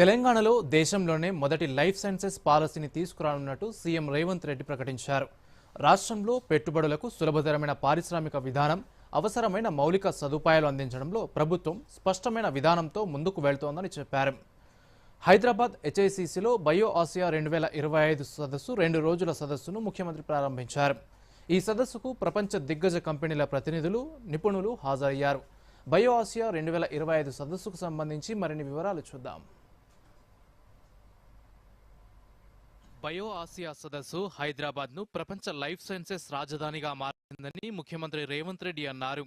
తెలంగాణలో దేశంలోనే మొదటి లైఫ్ సైన్సెస్ పాలసీని తీసుకురానున్నట్టు సీఎం రేవంత్ రెడ్డి ప్రకటించారు. రాష్ట్రంలో పెట్టుబడులకు సులభతరమైన పారిశ్రామిక విధానం అవసరమైన మౌలిక సదుపాయాలు అందించడంలో ప్రభుత్వం స్పష్టమైన విధానంతో ముందుకు వెళ్తోందని చెప్పారు. హైదరాబాద్ హెచ్ఐసిసిలో బయో ఆసియా రెండు వేల ఇరవై ఐదు సదస్సు రెండు రోజుల సదస్సును ముఖ్యమంత్రి ప్రారంభించారు. ఈ సదస్సుకు ప్రపంచ దిగ్గజ కంపెనీల ప్రతినిధులు నిపుణులు హాజరయ్యారు. బయో ఆసియా రెండు వేల ఇరవై ఐదు సదస్సుకు సంబంధించి మరిన్ని వివరాలు చూద్దాం. బయో ఆసియా సదస్సు హైదరాబాద్ను ప్రపంచ లైఫ్ సైన్సెస్ రాజధానిగా మారిందని ముఖ్యమంత్రి రేవంత్ రెడ్డి అన్నారు.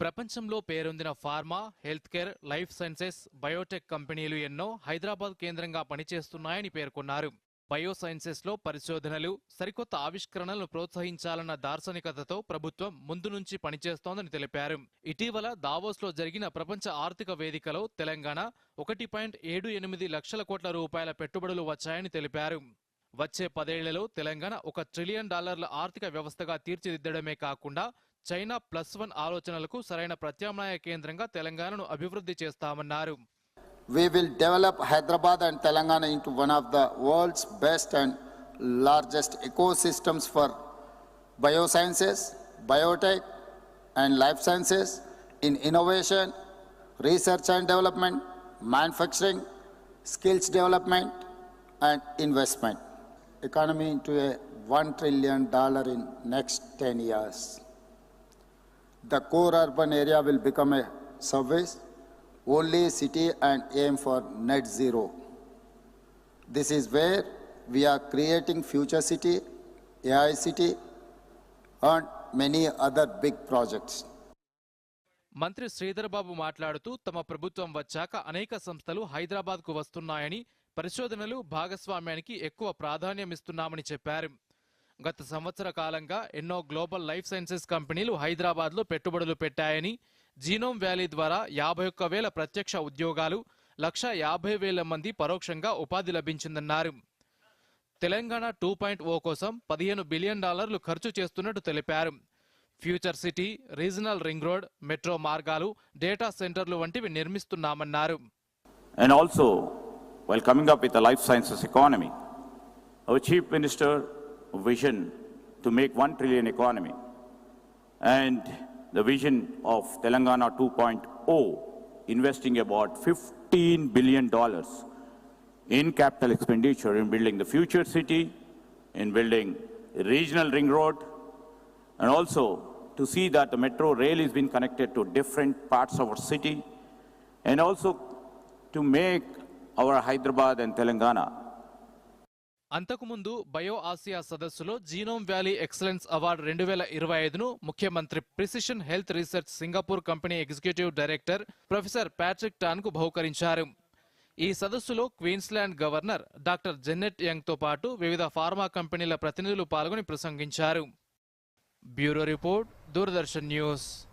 ప్రపంచంలో పేరొందిన pharma health care life sciences biotech కంపెనీలు ఎన్నో హైదరాబాద్ కేంద్రంగా పనిచేస్తున్నాయని పేర్కొన్నారు. బయో సైన్సెస్లో పరిశోధనలు సరికొత్త ఆవిష్కరణలను ప్రోత్సహించాలన్న దార్శనికతతో ప్రభుత్వం ముందు నుంచి పనిచేస్తోందని తెలిపారు. ఇటీవల దావోస్లో జరిగిన ప్రపంచ ఆర్థిక వేదికలో తెలంగాణ ఒకటి పాయింట్ ఏడు ఎనిమిది లక్షల కోట్ల రూపాయల పెట్టుబడులు వచ్చాయని తెలిపారు. వచ్చే పదేళ్ళలో తెలంగాణ ఒక ట్రిలియన్ డాలర్ల ఆర్థిక వ్యవస్థగా తీర్చిదిద్దడమే కాకుండా చైనా ప్లస్ వన్ ఆలోచనలకు సరైన ప్రత్యామ్నాయ కేంద్రంగా తెలంగాణను అభివృద్ధి చేస్తామన్నారు We will develop Hyderabad and Telangana into one of the world's best and largest ecosystems for biosciences, biotech, and life sciences in innovation, research and development, manufacturing, skills development, and investment. Economy into a one trillion dollar in next ten years. The core urban area will become a service only city and aim for net zero. This is where we are creating future city, AI city, and many other big projects. మంత్రి శ్రీధర్ బాబు మాట్లాడుతూ తమ ప్రభుత్వం వచ్చాక అనేక సంస్థలు హైదరాబాద్ కు వస్తున్నాయని పరిశోధనలు భాగస్వామ్యానికి ఎక్కువ ప్రాధాన్యమిస్తున్నామని చెప్పారు. గత సంవత్సర కాలంగా ఎన్నో గ్లోబల్ లైఫ్ సైన్సెస్ కంపెనీలు హైదరాబాద్లో పెట్టుబడులు పెట్టాయని జీనోమ్ వ్యాలీ ద్వారా యాభై ఒక్క వేల ప్రత్యక్ష ఉద్యోగాలు లక్ష యాభై వేల మంది పరోక్షంగా ఉపాధి లభించిందన్నారు. తెలంగాణ టూ పాయింట్ ఓ కోసం పదిహేను బిలియన్ డాలర్లు ఖర్చు చేస్తున్నట్టు తెలిపారు. Future city regional ring road metro మార్గాలు డేటా సెంటర్లు వంటివి నిర్మిస్తున్నామన్నారు. And also while coming up with a life sciences economy, our chief minister vision to make 1 trillion economy. And the vision of Telangana 2.0 investing about 15 billion dollars in capital expenditure in building the future city, in building a regional ring road, and also to see that the metro rail is being connected to different parts of our city, and also to make our Hyderabad and Telangana. అంతకుముందు bio Asia సదస్సులో genome valley excellence award రెండు వేల ఇరవై ఐదును ముఖ్యమంత్రి precision health research Singapore company executive director professor Patrick టాన్కు బహుకరించారు. ఈ సదస్సులో క్వీన్స్లాండ్ గవర్నర్ డాక్టర్ జెన్నెట్ యంగ్తో పాటు వివిధ ఫార్మా కంపెనీల ప్రతినిధులు పాల్గొని ప్రసంగించారు. Bureau report Doordarshan news.